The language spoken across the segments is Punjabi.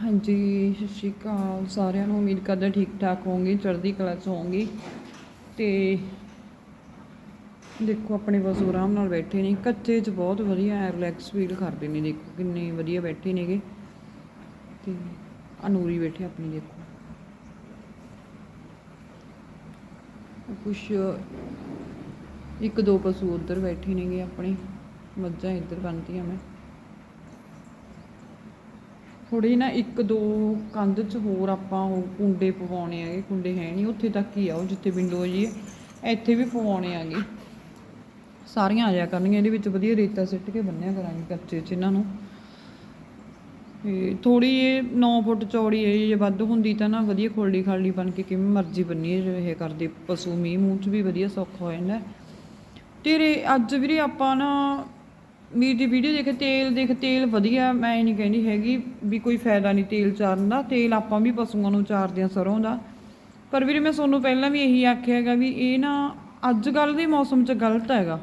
ਹਾਂਜੀ, ਸਤਿ ਸ਼੍ਰੀ ਅਕਾਲ। ਸਾਰਿਆਂ ਨੂੰ ਉਮੀਦ ਕਰਦਾ ਠੀਕ ਠਾਕ ਹੋਵੋਗੇ, ਚੜ੍ਹਦੀ ਕਲਾ 'ਚ ਹੋਵੋਗੇ। ਤੇ ਦੇਖੋ, ਆਪਣੇ ਪਸ਼ੂ ਆਰਾਮ ਨਾਲ ਬੈਠੇ ਨੇ। ਕੱਚੇ 'ਚ ਬਹੁਤ ਵਧੀਆ ਰਿਲੈਕਸ ਫੀਲ ਕਰਦੇ ਨੇ, ਦੇਖੋ ਕਿੰਨੇ ਵਧੀਆ ਬੈਠੇ ਨੇਗੇ। ਤੇ ਅਨੂਰੀ ਬੈਠੇ ਆਪਣੀ, ਦੇਖੋ। ਕੁਛ, ਇੱਕ ਦੋ ਪਸ਼ੂ ਉੱਧਰ ਬੈਠੇ ਨੇਗੇ ਆਪਣੇ। ਮੱਝਾਂ ਇੱਧਰ ਬੰਨ੍ਹਤੀਆਂ ਮੈਂ। ਥੋੜੀ ਨਾ ਇੱਕ ਦੋ ਕੰਧ 'ਚ ਹੋਰ ਆਪਾਂ ਉਹ ਕੁੰਡੇ ਪਵਾਉਣੇ ਆਗੇ ਕੁੰਡੇ ਹੈ ਨਹੀਂ ਉੱਥੇ ਤੱਕ ਹੀ ਆ ਉਹ ਜਿੱਥੇ ਵਿੰਡੋ ਜੀ। ਹੈ ਇੱਥੇ ਵੀ ਪਵਾਉਣੇ ਆਗੇ ਸਾਰੀਆਂ ਆ ਜਾ ਕਰਨਗੀਆਂ, ਇਹਦੇ ਵਿੱਚ ਵਧੀਆ ਰੇਤਾ ਸਿੱਟ ਕੇ ਬੰਨਿਆ ਕਰਾਂਗੇ ਕੱਚੇ 'ਚ ਇਹਨਾਂ ਨੂੰ। ਤੇ ਥੋੜੀ ਇਹ 9 ਫੁੱਟ ਚੌੜੀ ਹੈ ਜੇ ਵੱਧ ਹੁੰਦੀ ਤਾਂ ਨਾ ਵਧੀਆ ਖੋਲੜੀ ਖਾਲੜੀ ਬਣ ਕੇ ਕਿਵੇਂ ਮਰਜ਼ੀ ਬੰਨੀਏ ਇਹ ਕਰਦੇ ਪਸ਼ੂ ਮੀਂਹ ਮੂੰਹ 'ਚ ਵੀ ਵਧੀਆ ਸੌਖਾ ਹੋ ਜਾਂਦਾ। ਤੇਰੇ ਅੱਜ ਵੀਰੇ ਆਪਾਂ ਨਾ ਮੀਰ ਦੀ ਵੀਡੀਓ ਦੇਖ, ਤੇਲ ਦੇਖ, ਤੇਲ ਵਧੀਆ, ਮੈਂ ਇਹ ਨਹੀਂ ਕਹਿੰਦੀ ਹੈਗੀ ਵੀ ਕੋਈ ਫਾਇਦਾ ਨਹੀਂ ਤੇਲ ਚਾਰਨ ਦਾ, ਤੇਲ ਆਪਾਂ ਵੀ ਪਸ਼ੂਆਂ ਨੂੰ ਚਾਰਦੇ ਆ ਸਰੋਂ ਦਾ। ਪਰ ਵੀਰੇ ਮੈਂ ਤੁਹਾਨੂੰ ਪਹਿਲਾਂ ਵੀ ਇਹੀ ਆਖਿਆ ਹੈਗਾ ਵੀ ਇਹ ਨਾ ਅੱਜ ਕੱਲ ਦੇ ਮੌਸਮ 'ਚ ਗਲਤ ਹੈਗਾ।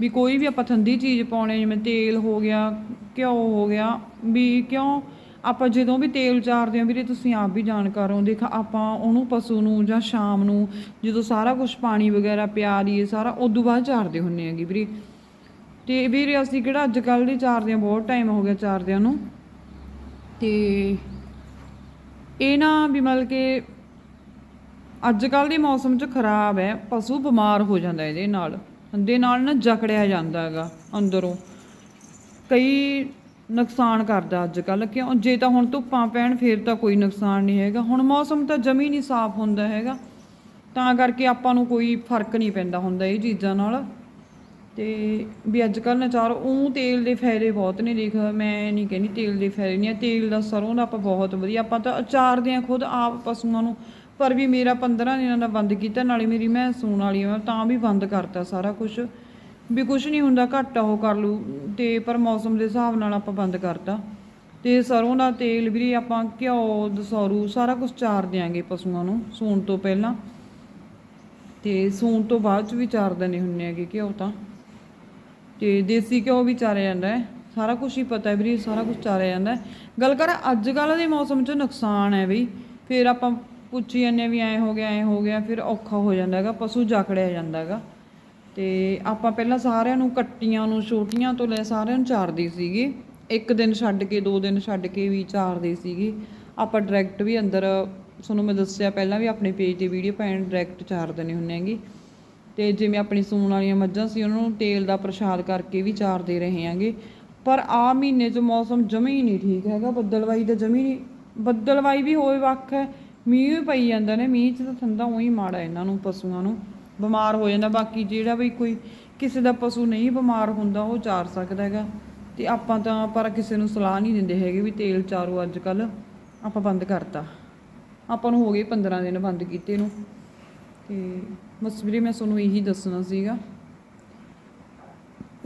ਵੀ ਕੋਈ ਵੀ ਆਪਾਂ ਠੰਡੀ ਚੀਜ਼ ਪਾਉਣੇ, ਜਿਵੇਂ ਤੇਲ ਹੋ ਗਿਆ, ਘਿਓ ਹੋ ਗਿਆ, ਵੀ ਕਿਉਂ ਆਪਾਂ ਜਦੋਂ ਵੀ ਤੇਲ ਚਾਰਦੇ ਆ ਵੀਰੇ, ਤੁਸੀਂ ਆਪ ਵੀ ਜਾਣਕਾਰ ਹੋ, ਦੇਖ ਆਪਾਂ ਉਹਨੂੰ ਪਸ਼ੂ ਨੂੰ ਜਾਂ ਸ਼ਾਮ ਨੂੰ ਜਦੋਂ ਸਾਰਾ ਕੁਝ ਪਾਣੀ ਵਗੈਰਾ ਪਿਆ ਦੀਏ ਸਾਰਾ, ਉਦੋਂ ਬਾਅਦ ਚਾਰਦੇ ਹੁੰਨੇ ਆਗੇ ਵੀਰੇ। ਤੇ ਵੀਰੇ, ਅਸੀਂ ਕਿਹੜਾ ਅੱਜ ਕੱਲ੍ਹ ਦੀ ਚਾਰਦੇ ਆ ਬਹੁਤ ਟਾਈਮ ਹੋ ਗਿਆ ਚਾਰਦਿਆਂ ਨੂੰ। ਤੇ ਇਹ ਨਾ ਵੀ ਮਤਲਬ ਕਿ ਅੱਜ ਕੱਲ੍ਹ ਦੇ ਮੌਸਮ 'ਚ ਖਰਾਬ ਹੈ, ਪਸ਼ੂ ਬਿਮਾਰ ਹੋ ਜਾਂਦਾ ਇਹਦੇ ਨਾਲ। ਦੇ ਨਾਲ ਨਾ ਜਕੜਿਆ ਜਾਂਦਾ ਹੈਗਾ ਅੰਦਰੋਂ। ਕਈ ਨੁਕਸਾਨ ਕਰਦਾ ਅੱਜ ਕੱਲ੍ਹ ਕਿਉਂ ਜੇ ਤਾਂ ਹੁਣ ਧੁੱਪਾਂ ਪੈਣ, ਫਿਰ ਤਾਂ ਕੋਈ ਨੁਕਸਾਨ ਨਹੀਂ ਹੈਗਾ। ਹੁਣ ਮੌਸਮ ਤਾਂ ਜਮੀ ਨਹੀਂ ਸਾਫ਼ ਹੁੰਦਾ ਹੈਗਾ। ਤਾਂ ਕਰਕੇ ਆਪਾਂ ਨੂੰ ਕੋਈ ਫ਼ਰਕ ਨਹੀਂ ਪੈਂਦਾ ਹੁੰਦਾ ਇਹ ਚੀਜ਼ਾਂ ਨਾਲ। ਤੇ ਵੀ ਅੱਜ ਕੱਲ੍ਹ ਨਚਾਰ ਉਹ ਤੇਲ ਦੇ ਫਾਇਦੇ ਬਹੁਤ ਨੇ ਦੇਖ, ਮੈਂ ਨਹੀਂ ਕਹਿੰਦੀ ਤੇਲ ਦੇ ਫਾਇਦੇ ਨਹੀਂ ਆ, ਤੇਲ ਦਾ ਸਰੋਂ ਦਾ ਆਪਾਂ ਬਹੁਤ ਵਧੀਆ, ਆਪਾਂ ਤਾਂ ਅਚਾਰਦੇ ਆ ਖੁਦ ਆਪ ਪਸ਼ੂਆਂ ਨੂੰ, ਪਰ ਵੀ ਮੇਰਾ 15 ਦਿਨਾਂ ਦਾ ਬੰਦ ਕੀਤਾ, ਨਾਲੇ ਮੇਰੀ ਮੈਂ ਸੂਣ ਵਾਲੀ ਆ ਤਾਂ ਵੀ ਬੰਦ ਕਰਤਾ ਸਾਰਾ ਕੁਝ ਵੀ ਕੁਝ ਨਹੀਂ ਹੁੰਦਾ, ਘੱਟ ਉਹ ਕਰ ਲੂ ਤੇ ਪਰ ਮੌਸਮ ਦੇ ਹਿਸਾਬ ਨਾਲ ਆਪਾਂ ਬੰਦ ਕਰਤਾ। ਤੇ ਸਰੋਂ ਦਾ ਤੇਲ ਵੀ ਆਪਾਂ ਘਿਓ, ਦਸੌਰੂ ਸਾਰਾ ਕੁਝ ਚਾਰ ਦਿਆਂਗੇ ਪਸ਼ੂਆਂ ਨੂੰ ਸੂਣ ਤੋਂ ਪਹਿਲਾਂ। ਤੇ ਸੂਣ ਤੋਂ ਬਾਅਦ ਚ ਵੀ ਚਾਰ ਦਿੰਦੇ ਹੁੰਨੇ ਹੈਗੇ ਘਿਓ ਤਾਂ। ਤੇ ਦੇਸੀ ਘਿਓ ਵੀ ਚਾਰਿਆ ਜਾਂਦਾ ਹੈ। ਸਾਰਾ ਕੁਝ ਹੀ ਪਤਾ ਹੈ ਵੀਰੇ, ਸਾਰਾ ਕੁਝ ਚਾਰਿਆ ਜਾਂਦਾ ਗੱਲ ਕਰ ਅੱਜ ਕੱਲ੍ਹ ਦੇ ਮੌਸਮ 'ਚ ਨੁਕਸਾਨ ਹੈ ਬਈ। ਫਿਰ ਆਪਾਂ ਪੁੱਛੀ ਜਾਂਦੇ ਹਾਂ ਵੀ ਐਂ ਹੋ ਗਿਆ, ਐਂ ਹੋ ਗਿਆ, ਫਿਰ ਔਖਾ ਹੋ ਜਾਂਦਾ ਹੈਗਾ, ਪਸ਼ੂ ਜਾਕੜਿਆ ਜਾਂਦਾ ਹੈਗਾ। ਤੇ ਆਪਾਂ ਪਹਿਲਾਂ ਸਾਰਿਆਂ ਨੂੰ ਕੱਟੀਆਂ ਨੂੰ, ਛੋਟੀਆਂ ਤੋਂ ਲੈ ਸਾਰਿਆਂ ਨੂੰ ਚਾਰਦੇ ਸੀਗੇ। ਇੱਕ ਦਿਨ ਛੱਡ ਕੇ, ਦੋ ਦਿਨ ਛੱਡ ਕੇ ਵੀ ਚਾਰਦੇ ਸੀਗੇ। ਆਪਾਂ ਡਾਇਰੈਕਟ ਵੀ ਅੰਦਰ, ਤੁਹਾਨੂੰ ਮੈਂ ਦੱਸਿਆ ਪਹਿਲਾਂ ਵੀ ਆਪਣੇ ਪੇਜ ਤੇ ਵੀਡੀਓ ਪਾਉਣ ਡਾਇਰੈਕਟ ਚਾਰ ਦਿੰਦੇ ਹੁੰਨੇ ਹੈਗੇ। ਤੇ ਜਿਵੇਂ ਆਪਣੀ ਸੂਣ ਵਾਲੀਆਂ ਮੱਝਾਂ ਸੀ, ਉਹਨਾਂ ਨੂੰ ਤੇਲ ਦਾ ਪ੍ਰਸ਼ਾਦ ਕਰਕੇ ਵੀ ਚਾਰਦੇ ਰਹੇ ਆਂਗੇ ਪਰ ਆ ਮਹੀਨੇ 'ਚ ਮੌਸਮ ਜਮੀ ਨਹੀਂ ਠੀਕ ਹੈਗਾ, ਬੱਦਲਵਾਈ ਦਾ ਜਮੀ ਨਹੀਂ, ਬੱਦਲਵਾਈ ਵੀ ਹੋਏ ਵੱਖ ਹੈ, ਮੀਂਹ ਵੀ ਪਈ ਜਾਂਦਾ ਨੇ, ਮੀਂਹ 'ਚ ਤਾਂ ਠੰਡਾ ਉਹੀ ਮਾੜਾ ਇਹਨਾਂ ਨੂੰ, ਪਸ਼ੂਆਂ ਨੂੰ, ਬਿਮਾਰ ਹੋ ਜਾਂਦਾ। ਬਾਕੀ ਜਿਹੜਾ ਵੀ ਕੋਈ ਕਿਸੇ ਦਾ ਪਸ਼ੂ ਨਹੀਂ ਬਿਮਾਰ ਹੁੰਦਾ, ਉਹ ਚਾਰ ਸਕਦਾ ਹੈਗਾ। ਤੇ ਆਪਾਂ ਤਾਂ ਪਰ ਕਿਸੇ ਨੂੰ ਸਲਾਹ ਨਹੀਂ ਦਿੰਦੇ ਹੈਗੇ ਵੀ ਤੇਲ ਚਾਰੋ ਅੱਜ ਕੱਲ ਆਪਾਂ ਬੰਦ ਕਰਤਾ। ਆਪਾਂ ਨੂੰ ਹੋ ਗਏ 15 ਦਿਨ ਬੰਦ ਕੀਤੇ ਨੂੰ। ਤੇ ਬਸ ਵੀਰੇ ਮੈਂ ਤੁਹਾਨੂੰ ਇਹੀ ਦੱਸਣਾ ਸੀਗਾ।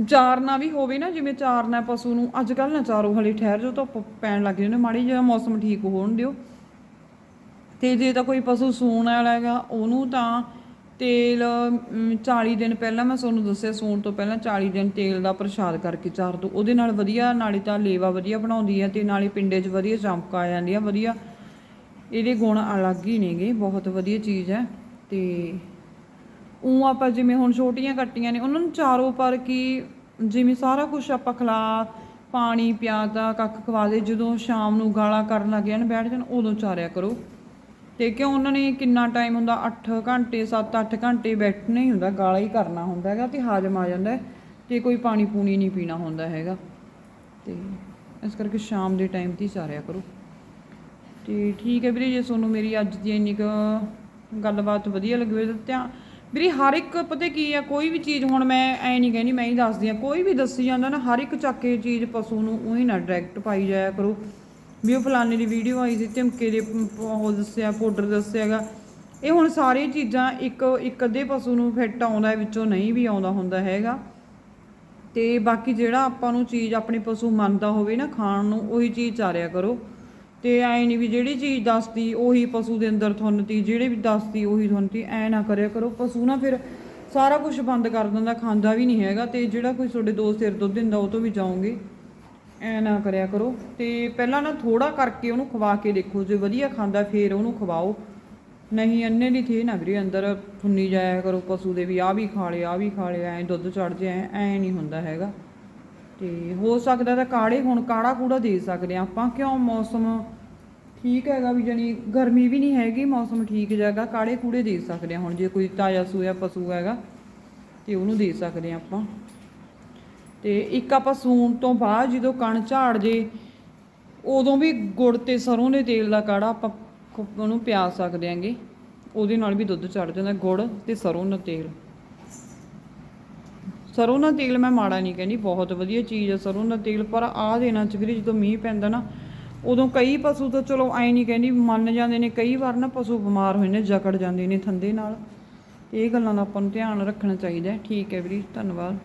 ਚਾਰਨਾ ਵੀ ਹੋਵੇ ਨਾ ਜਿਵੇਂ ਚਾਰਨਾ ਪਸ਼ੂ ਨੂੰ ਅੱਜ ਕੱਲ ਨਾ ਚਾਰੋ ਹਲੇ ਠਹਿਰ ਜੋ ਧੁੱਪ ਪੈਣ ਲੱਗ ਜਾਂਦੇ ਮਾੜੀ ਜਿਹਾ ਮੌਸਮ ਠੀਕ ਹੋਣ ਦਿਓ। ਤੇ ਜੇ ਤਾਂ ਕੋਈ ਪਸ਼ੂ ਸੂਣ ਵਾਲਾ ਹੈਗਾ ਉਹਨੂੰ ਤਾਂ ਤੇਲ ਅਮ, 40 ਦਿਨ ਪਹਿਲਾਂ ਮੈਂ ਤੁਹਾਨੂੰ ਦੱਸਿਆ ਸੂਣ ਤੋਂ ਪਹਿਲਾਂ 40 ਦਿਨ ਤੇਲ ਦਾ ਪ੍ਰਸ਼ਾਦ ਕਰਕੇ ਚਾਰ ਦੋ ਉਹਦੇ ਨਾਲ ਵਧੀਆ ਨਾਲੇ ਤਾਂ ਲੇਵਾ ਵਧੀਆ ਬਣਾਉਂਦੀ ਹੈ ਤੇ ਨਾਲੇ ਪਿੰਡੇ 'ਚ ਵਧੀਆ ਚਮਕ ਆ ਜਾਂਦੀ ਆ ਵਧੀਆ। ਇਹਦੇ ਗੁਣ ਅਲੱਗ ਹੀ ਨੇਗੇ ਬਹੁਤ ਵਧੀਆ ਚੀਜ਼ ਹੈ। ਤੇ ਉਹ ਆਪਾਂ ਜਿਵੇਂ ਹੁਣ ਛੋਟੀਆਂ ਕੱਟੀਆਂ ਨੇ, ਉਹਨਾਂ ਨੂੰ ਚਾਰੋ ਪਰ ਕੀ ਜਿਵੇਂ ਸਾਰਾ ਕੁਝ ਆਪਾਂ ਖਿਲਾ, ਪਾਣੀ ਪਿਆਦਾ ਕੱਖ ਖਵਾ ਦੇ ਜਦੋਂ ਸ਼ਾਮ ਨੂੰ ਗਾਲਾਂ ਕਰਨ ਲੱਗ ਜਾਣ, ਬੈਠ ਜਾਣ, ਉਦੋਂ ਚਾਰਿਆ ਕਰੋ। ਤੇ ਕਿਉਂ ਉਹਨਾਂ ਨੇ ਕਿੰਨਾ ਟਾਈਮ ਹੁੰਦਾ? 8 ਘੰਟੇ 7-8 ਘੰਟੇ ਬੈਠਣਾ ਹੀ ਹੁੰਦਾ, ਗਾਲਾ ਹੀ ਕਰਨਾ ਹੁੰਦਾ ਹੈਗਾ, ਤੇ ਹਾਜ਼ਮ ਆ ਜਾਂਦਾ ਹੈ, ਤੇ ਕੋਈ ਪਾਣੀ ਪੂਣੀ ਨਹੀਂ ਪੀਣਾ ਹੁੰਦਾ ਹੈਗਾ। ਤੇ ਇਸ ਕਰਕੇ ਸ਼ਾਮ ਦੇ ਟਾਈਮ ਤੇ ਹੀ ਚਾਰਿਆ ਕਰੋ। ਤੇ ਠੀਕ ਹੈ ਵੀਰੇ, ਜੇ ਤੁਹਾਨੂੰ ਮੇਰੀ ਅੱਜ ਦੀ ਇੰਨੀ ਕੁ ਗੱਲਬਾਤ ਵਧੀਆ ਲੱਗੀ ਹੋਵੇ ਧਿਆਨ। ਵੀਰੇ, ਹਰ ਇੱਕ ਪਤਾ ਕੀ ਆ, ਕੋਈ ਵੀ ਚੀਜ਼ ਹੁਣ ਮੈਂ ਐ ਨਹੀਂ ਕਹਿੰਦੀ, ਮੈਂ ਹੀ ਦੱਸਦੀ ਆ, ਕੋਈ ਵੀ ਦੱਸੀ ਜਾਂਦਾ ਨਾ, ਹਰ ਇੱਕ ਚੱਕ ਕੇ ਚੀਜ਼ ਪਸ਼ੂ ਨੂੰ ਉਹੀ ਨਾ ਡਾਇਰੈਕਟ ਪਾਈ ਜਾਇਆ ਕਰੋ। ਵੀ ਉਹ ਫਲਾਣੇ ਦੀ ਵੀਡੀਓ ਆਈ ਸੀ ਧਮਕੇ ਦੇ ਉਹ ਦੱਸਿਆ, ਪਾਊਡਰ ਦੱਸਿਆਗਾ ਇਹ ਹੁਣ ਸਾਰੀ ਚੀਜ਼ਾਂ ਇੱਕ ਇੱਕ ਅੱਧੇ ਪਸ਼ੂ ਨੂੰ ਫਿੱਟ ਆਉਂਦਾ ਹੈ ਵਿੱਚੋਂ ਨਹੀਂ ਵੀ ਆਉਂਦਾ ਹੁੰਦਾ ਹੈਗਾ। ਤੇ ਬਾਕੀ ਜਿਹੜਾ ਆਪਾਂ ਨੂੰ ਚੀਜ਼ ਆਪਣੇ ਪਸ਼ੂ ਮੰਨਦਾ ਹੋਵੇ ਨਾ, ਖਾਣ ਨੂੰ, ਉਹੀ ਚੀਜ਼ ਚਾਰਿਆ ਕਰੋ। ਤੇ ਐ ਨਹੀਂ ਵੀ ਜਿਹੜੀ ਚੀਜ਼ ਦੱਸਦੀ, ਉਹੀ ਪਸ਼ੂ ਦੇ ਅੰਦਰ ਤੁਹਾਨੂੰ ਤੀ ਜਿਹੜੇ ਵੀ ਦੱਸਦੀ, ਉਹੀ ਤੁਹਾਨੂੰ ਤੀ ਐ ਨਾ ਕਰਿਆ ਕਰੋ। ਪਸ਼ੂ ਨਾ ਫਿਰ ਸਾਰਾ ਕੁਝ ਬੰਦ ਕਰ ਦਿੰਦਾ, ਖਾਂਦਾ ਵੀ ਨਹੀਂ ਹੈਗਾ ਤੇ ਜਿਹੜਾ ਕੋਈ ਤੁਹਾਡੇ ਦੋ ਸਿਰ ਦੁੱਧ ਦਿੰਦਾ, ਉਹ ਤੋਂ ਵੀ ਜਾਓਗੇ। ਐ ਨਾ ਕਰਿਆ ਕਰੋ। ਤੇ ਪਹਿਲਾਂ ਨਾ ਥੋੜਾ ਕਰਕੇ ਉਹਨੂੰ ਖਵਾ ਕੇ ਦੇਖੋ, ਜੇ ਵਧੀਆ ਖਾਂਦਾ, ਫੇਰ ਉਹਨੂੰ ਖਵਾਓ। ਨਹੀਂ ਅੰਨੇ ਦੀ ਥੇ ਨਾ ਵੀਰੇ, ਅੰਦਰ ਫੁੰਨੀ ਜਾਇਆ ਕਰੋ ਪਸ਼ੂ ਦੇ ਵੀ ਆ ਵੀ ਖਾ ਲਿਆ ਆ ਵੀ ਖਾ ਲਿਆ ਐ ਦੁੱਧ ਚੜ ਜਾ ਐ ਨਹੀਂ ਹੁੰਦਾ ਹੈਗਾ। ਤੇ ਹੋ ਸਕਦਾ ਤਾਂ ਕਾੜੇ ਹੁਣ ਕਾੜਾ ਕੂੜਾ ਦੇ ਸਕਦੇ ਆ ਆਪਾਂ ਕਿਉਂ ਮੌਸਮ ਠੀਕ ਹੈਗਾ ਵੀ ਜਾਨੀ ਗਰਮੀ ਵੀ ਨਹੀਂ ਹੈਗੀ, ਮੌਸਮ ਠੀਕ ਜਗਾ, ਕਾੜੇ ਕੂੜੇ ਦੇ ਸਕਦੇ ਆ ਹੁਣ ਜੇ ਕੋਈ ਤਾਜ਼ਾ ਸੂਆ ਪਸ਼ੂ ਹੈਗਾ, ਤੇ ਉਹਨੂੰ ਦੇ ਸਕਦੇ ਆ ਆਪਾਂ। ਤੇ ਇੱਕ ਆਪਾਂ ਸੂਣ ਤੋਂ ਬਾਅਦ ਜਦੋਂ ਕਣ ਝਾੜ ਜੇ, ਉਦੋਂ ਵੀ ਗੁੜ ਤੇ ਸਰੋਂ ਦੇ ਤੇਲ ਦਾ ਕਾੜਾ ਆਪਾਂ ਉਹਨੂੰ ਪਿਆ ਸਕਦੇ ਆਂਗੇ ਉਹਦੇ ਨਾਲ ਵੀ ਦੁੱਧ ਚੜ ਜਾਂਦਾ, ਗੁੜ ਤੇ ਸਰੋਂ ਦਾ ਤੇਲ। ਸਰੋਂ ਦਾ ਤੇਲ ਮੈਂ ਮਾੜਾ ਨਹੀਂ ਕਹਿੰਦੀ, ਬਹੁਤ ਵਧੀਆ ਚੀਜ਼ ਹੈ ਸਰੋਂ ਦਾ ਤੇਲ, ਪਰ ਆਹ ਦਿਨਾਂ ਚ ਵੀਰੇ ਜਦੋਂ ਮੀਂਹ ਪੈਂਦਾ ਨਾ, ਉਦੋਂ ਕਈ ਪਸ਼ੂ ਤਾਂ ਚਲੋ ਐ ਨਹੀਂ ਕਹਿੰਦੀ, ਮੰਨ ਜਾਂਦੇ ਨੇ, ਕਈ ਵਾਰ ਨਾ ਪਸ਼ੂ ਬਿਮਾਰ ਹੋਏ ਨੇ, ਜਕੜ ਜਾਂਦੇ ਨੇ ਥੰਦੇ ਨਾਲ। ਇਹ ਗੱਲਾਂ ਦਾ ਆਪਾਂ ਨੂੰ ਧਿਆਨ ਰੱਖਣਾ ਚਾਹੀਦਾ ਠੀਕ ਹੈ ਵੀਰੇ, ਧੰਨਵਾਦ।